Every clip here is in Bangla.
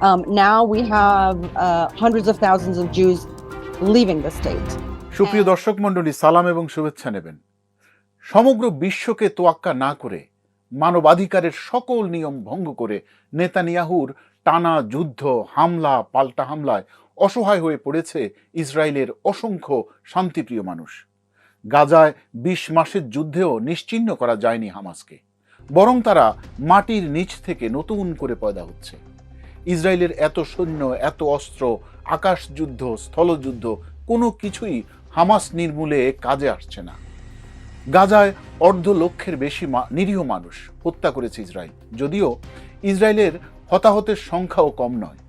Um, now we have uh, hundreds of thousands of Jews leaving the state. সুপ্রিয় দর্শক মণ্ডলী সালাম এবং শুভেচ্ছা নেবেন। সমগ্র বিশ্বকে তোয়াক্কা না করে মানবাধিকারের সকল নিয়ম ভঙ্গ করে নেতানিয়াহুর টানা যুদ্ধ হামলা পাল্টা হামলায় অসহায় হয়ে পড়েছে ইসরায়েলের অসংখ্য শান্তিপ্রিয় মানুষ। গাজায় বিশ মাসের যুদ্ধেও নিশ্চিহ্ন করা যায়নি হামাসকে। বরং তারা মাটির নিচ থেকে নতুন করে পয়দা হচ্ছে। ইসরায়েলের এত সৈন্য, এত অস্ত্র আকাশ যুদ্ধ স্থলযুদ্ধ, কোনো কিছুই হামাস নির্মূলে কাজে আসছে না। গাজায় অর্ধ লক্ষের বেশি নিরীহ মানুষ হত্যা করেছে ইসরায়েল। যদিও ইসরায়েলের হতাহতের সংখ্যাও কম নয়।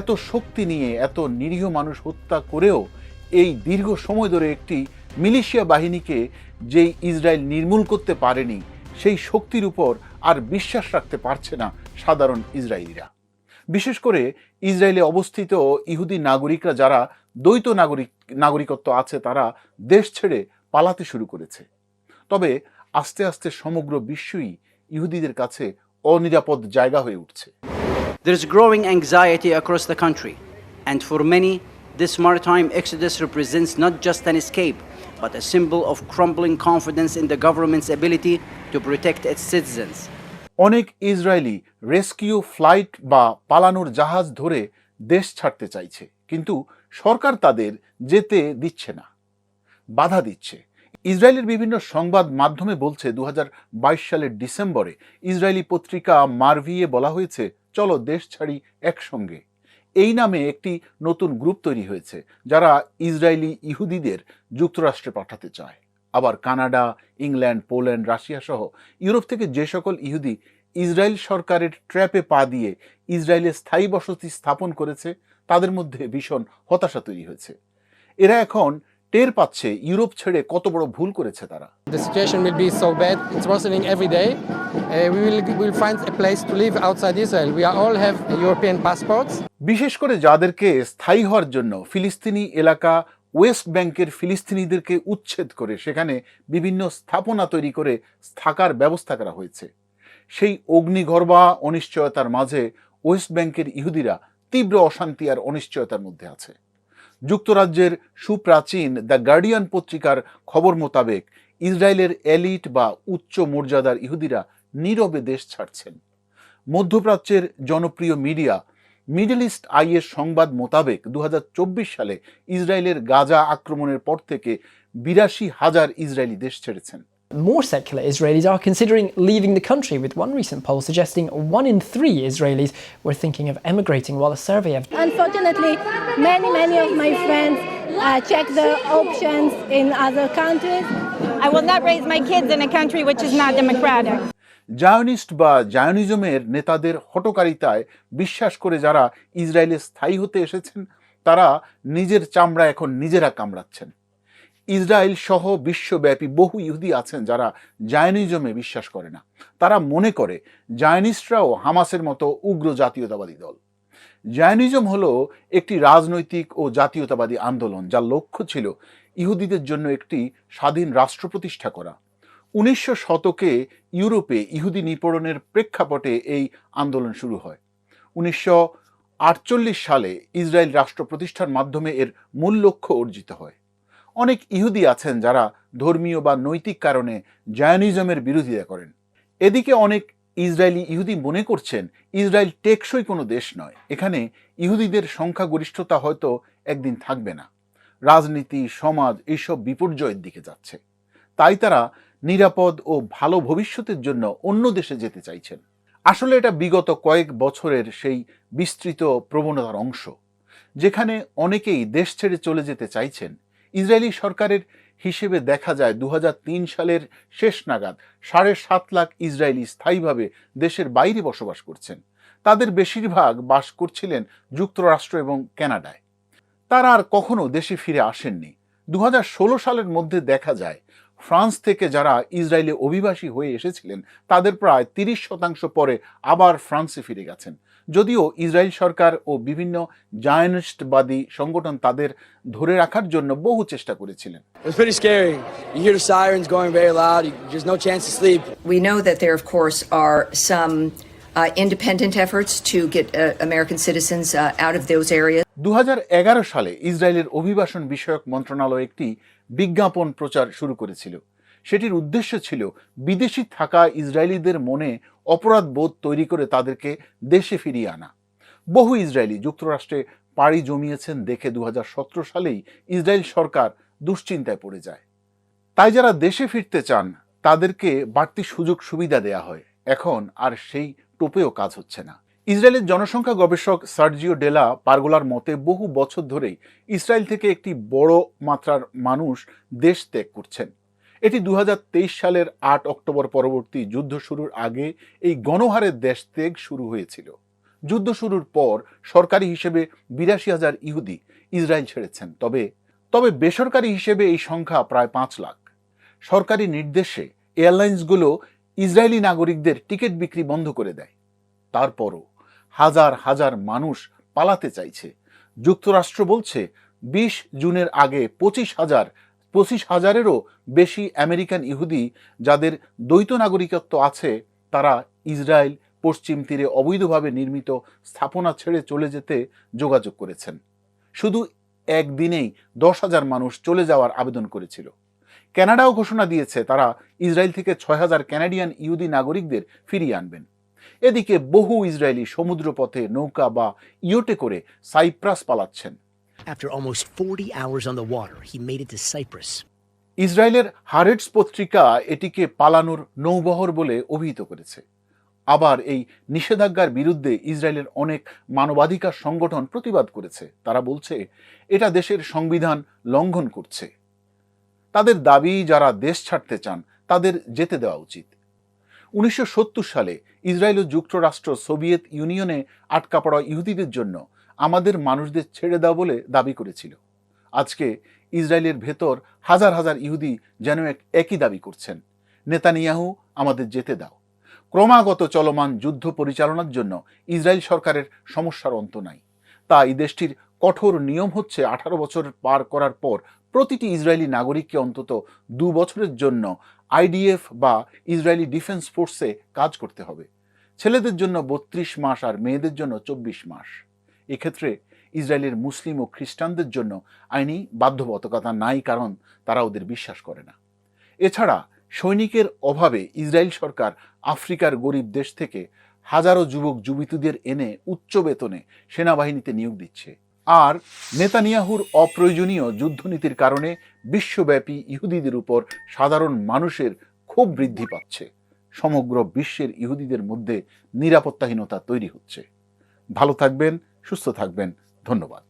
এত শক্তি নিয়ে এত নিরীহ মানুষ হত্যা করেও এই দীর্ঘ সময় ধরে একটি মিলিশিয়া বাহিনীকে যেই ইসরায়েল নির্মূল করতে পারেনি, সেই শক্তির উপর আর বিশ্বাস রাখতে পারছে না সাধারণ ইসরায়েলিরা। বিশেষ করে ইসরায়েলে অবস্থিত ইহুদি নাগরিকরা যারা দ্বৈত নাগরিক নাগরিকত্ব আছে তারা দেশ ছেড়ে পালাতে শুরু করেছে তবে আস্তে আস্তে সমগ্র বিশ্বই ইহুদিদের কাছে অনিরাপদ জায়গা হয়ে উঠছে There's growing anxiety across the country, and for many, this maritime exodus represents not just an escape, but a symbol of crumbling confidence in the government's ability to protect its citizens. অনেক ইসরায়েলি রেস্কিউ ফ্লাইট বা পালানোর জাহাজ ধরে দেশ ছাড়তে চাইছে, কিন্তু সরকার তাদের যেতে দিচ্ছে না, বাধা দিচ্ছে। ইসরায়েলের বিভিন্ন সংবাদ মাধ্যমে বলছে দু হাজার বাইশ সালের ডিসেম্বরে ইসরায়েলি পত্রিকা মার্ভিয়ে বলা হয়েছে, চলো দেশ ছাড়ি একসঙ্গে। এই নামে একটি নতুন গ্রুপ তৈরি হয়েছে, যারা ইসরায়েলি ইহুদিদের যুক্তরাষ্ট্রে পাঠাতে চায়। আবার কানাডা ইংল্যান্ড পোল্যান্ড রাশিয়া সহ ইউরোপ থেকে যে সকল ইহুদি ইসরায়েল সরকারের ট্র্যাপে পা দিয়ে ইসরায়েলে স্থায়ী বসতি স্থাপন করেছে তাদের মধ্যে ভীষণ হতাশা তৈরি হয়েছে এরা এখন টের পাচ্ছে ইউরোপ ছেড়ে কত বড় ভুল করেছে তারা The situation will be so bad. It's worsening every day. Uh, we will will find a place to live outside Israel. We are all have European passports. বিশেষ করে যাদেরকে স্থায়ী হওয়ার জন্য ফিলিস্তিনি এলাকা ওয়েস্ট ব্যাংকের ফিলিস্তিনিদেরকে উচ্ছেদ করে সেখানে বিভিন্ন স্থাপনা তৈরি করে থাকার ব্যবস্থা করা হয়েছে। সেই অগ্নিগর্ভা অনিশ্চয়তার মাঝে ওয়েস্ট ব্যাংকের ইহুদিরা তীব্র অশান্তি আর অনিশ্চয়তার মধ্যে আছে। যুক্তরাজ্যের সুপ্রাচীন দ্য গার্ডিয়ান পত্রিকার খবর মোতাবেক ইসরায়েলের এলিট বা উচ্চ মর্যাদার ইহুদিরা নীরবে দেশ ছাড়ছেন। মধ্যপ্রাচ্যের জনপ্রিয় মিডিয়া মিডল ইস্ট আইয়ের সংবাদ মোতাবেক দু সালে ইসরায়েলের গাজা আক্রমণের পর থেকে বিরাশি হাজার ইসরায়েলি দেশ ছেড়েছেন More secular Israelis are considering leaving the country, with one recent poll suggesting one in three Israelis were thinking of emigrating, while a survey of Unfortunately, many, many of my friends uh, check the options in other countries. I will not raise my kids in a country which is not democratic. Zionist বা জায়নিজমের নেতাদের হটকারিতায় বিশ্বাস করে যারা ইসরায়েলে স্থায়ী হতে এসেছেন, তারা নিজের চামড়া এখন নিজেরা কামড়াচ্ছেন। ইসরায়েল সহ বিশ্বব্যাপী বহু ইহুদি আছেন যারা জায়নিজমে বিশ্বাস করে না। তারা মনে করে জায়নিস্টরাও হামাসের মতো উগ্র জাতীয়তাবাদী দল। জায়নিজম হলো একটি রাজনৈতিক ও জাতীয়তাবাদী আন্দোলন, যার লক্ষ্য ছিল ইহুদিদের জন্য একটি স্বাধীন রাষ্ট্র প্রতিষ্ঠা করা। উনিশশো শতকে ইউরোপে ইহুদি নিপীড়নের প্রেক্ষাপটে এই আন্দোলন শুরু হয়। উনিশশো আটচল্লিশ সালে ইসরায়েল রাষ্ট্র প্রতিষ্ঠার মাধ্যমে এর মূল লক্ষ্য অর্জিত হয়। অনেক ইহুদি আছেন যারা ধর্মীয় বা নৈতিক কারণে জায়নিজমের বিরোধিতা করেন। এদিকে অনেক ইসরায়েলি ইহুদি মনে করছেন, ইসরায়েল টেকসই কোনো দেশ নয়। এখানে ইহুদিদের সংখ্যাগরিষ্ঠতা হয়তো একদিন থাকবে না। রাজনীতি, সমাজ এইসব বিপর্যয়ের দিকে যাচ্ছে। তাই তারা নিরাপদ ও ভালো ভবিষ্যতের জন্য অন্য দেশে যেতে চাইছেন। আসলে এটা বিগত কয়েক বছরের সেই বিস্তৃত প্রবণতার অংশ, যেখানে অনেকেই দেশ ছেড়ে চলে যেতে চাইছেন। ইসরায়েলি সরকারের হিসেবে দেখা যায় দু হাজার তিন সালের শেষ নাগাদ সাড়ে সাত লাখ ইসরায়েলি স্থায়ীভাবে দেশের বাইরে বসবাস করছেন। তাদের বেশিরভাগ বাস করছিলেন যুক্তরাষ্ট্র এবং কানাডায়। তারা আর কখনো দেশে ফিরে আসেননি। দু হাজার ষোলো সালের মধ্যে দেখা যায় ফ্রান্স থেকে যারা ইসরায়েলে অভিবাসী হয়ে এসেছিলেন তাদের প্রায় ৩০ শতাংশ পরে আবার ফ্রান্সে ফিরে গেছেন। যদিও ইসরায়েল সরকার ও বিভিন্ন জায়নিস্টবাদী সংগঠন তাদের ধরে রাখার জন্য বহু চেষ্টা করেছিলেন। দু হাজার এগারো সালে ইসরায়েলের অভিবাসন বিষয়ক মন্ত্রণালয় একটি বিজ্ঞাপন প্রচার শুরু করেছিল। সেটির উদ্দেশ্য ছিল বিদেশি থাকা ইসরায়েলিদের মনে অপরাধ বোধ তৈরি করে তাদেরকে দেশে ফিরিয়ে আনা। বহু ইসরায়েলি যুক্তরাষ্ট্রে পাড়ি জমিয়েছেন দেখে দু হাজার সতেরো সালেই ইসরায়েল সরকার দুশ্চিন্তায় পড়ে যায়। তাই যারা দেশে ফিরতে চান, তাদেরকে বাড়তি সুযোগ সুবিধা দেয়া হয়। এখন আর সেই টোপেও কাজ হচ্ছে না। ইসরায়েলের জনসংখ্যা গবেষক সার্জিও ডেলা পারগোলার মতে, বহু বছর ধরেই ইসরায়েল থেকে একটি বড় মাত্রার মানুষ দেশ ত্যাগ করছেন। এটি দু হাজার তেইশ সালের আট অক্টোবর পরবর্তী যুদ্ধ শুরুর আগে এই গণহারের দেশ ত্যাগ শুরু হয়েছিল। যুদ্ধ শুরুর পর সরকারি হিসেবে বিরাশি হাজার ইহুদি ইসরায়েল ছেড়েছেন। তবে তবে বেসরকারি হিসেবে এই সংখ্যা প্রায় পাঁচ লাখ। সরকারি নির্দেশে এয়ারলাইন্সগুলো ইসরায়েলি নাগরিকদের টিকিট বিক্রি বন্ধ করে দেয়। তারপরও হাজার হাজার মানুষ পালাতে চাইছে। যুক্তরাষ্ট্র বলছে, বিশ জুনের আগে পঁচিশ হাজার, পঁচিশ হাজারেরও বেশি আমেরিকান ইহুদি যাদের দ্বৈত নাগরিকত্ব আছে, তারা ইসরায়েল পশ্চিম তীরে অবৈধভাবে নির্মিত স্থাপনা ছেড়ে চলে যেতে যোগাযোগ করেছেন। শুধু একদিনেই দশ হাজার মানুষ চলে যাওয়ার আবেদন করেছিল। কানাডাও ঘোষণা দিয়েছে, তারা ইসরায়েল থেকে ছয় হাজার কানাডিয়ান ইহুদি নাগরিকদের ফিরিয়ে আনবেন। এদিকে বহু ইসরায়েলি সমুদ্রপথে নৌকা বা ইয়োটে করে সাইপ্রাস পালাচ্ছেন। After almost 40 hours on the water, he made it to Cyprus. ইসরায়েলের হারেটস পত্রিকা এটিকে পালানোর নৌবহর বলে অভিহিত করেছে। আবার এই নিষেধাজ্ঞার বিরুদ্ধে ইসরায়েলের অনেক মানবাধিকার সংগঠন প্রতিবাদ করেছে। তারা বলছে এটা দেশের সংবিধান লঙ্ঘন করছে। তাদের দাবি যারা দেশ ছাড়তে চান তাদের যেতে দেওয়া উচিত। উনিশশো সত্তর সালে ইসরায়েল ও যুক্তরাষ্ট্র সোভিয়েত ইউনিয়নে আটকা পড়া ইহুদিদের জন্য আমাদের মানুষদের ছেড়ে দাও বলে দাবি করেছিল। আজকে ইসরায়েলের ভেতর হাজার হাজার ইহুদি যেন এক একই দাবি করছেন, নেতানিয়াহু, আমাদের যেতে দাও। ক্রমাগত চলমান যুদ্ধ পরিচালনার জন্য ইসরায়েল সরকারের সমস্যার অন্ত নাই। তাই দেশটির কঠোর নিয়ম হচ্ছে আঠারো বছর পার করার পর প্রতিটি ইসরায়েলি নাগরিককে অন্তত দু বছরের জন্য আইডিএফ বা ইসরায়েলি ডিফেন্স ফোর্সে কাজ করতে হবে। ছেলেদের জন্য বত্রিশ মাস আর মেয়েদের জন্য চব্বিশ মাস। এক্ষেত্রে ইসরায়েলের মুসলিম ও খ্রিস্টানদের জন্য আইনি বাধ্যবাধকতা নাই, কারণ তারা ওদের বিশ্বাস করে না। এছাড়া সৈনিকের অভাবে ইসরায়েল সরকার আফ্রিকার গরিব দেশ থেকে হাজারো যুবক, যুবতীদের এনে উচ্চ বেতনে সেনাবাহিনীতে নিয়োগ দিচ্ছে। আর নেতানিয়াহুর অপ্রয়োজনীয় যুদ্ধনীতির কারণে বিশ্বব্যাপী ইহুদিদের উপর সাধারণ মানুষের ক্ষোভ বৃদ্ধি পাচ্ছে। সমগ্র বিশ্বের ইহুদিদের মধ্যে নিরাপত্তাহীনতা তৈরি হচ্ছে। ভালো থাকবেন, সুস্থ থাকবেন। ধন্যবাদ।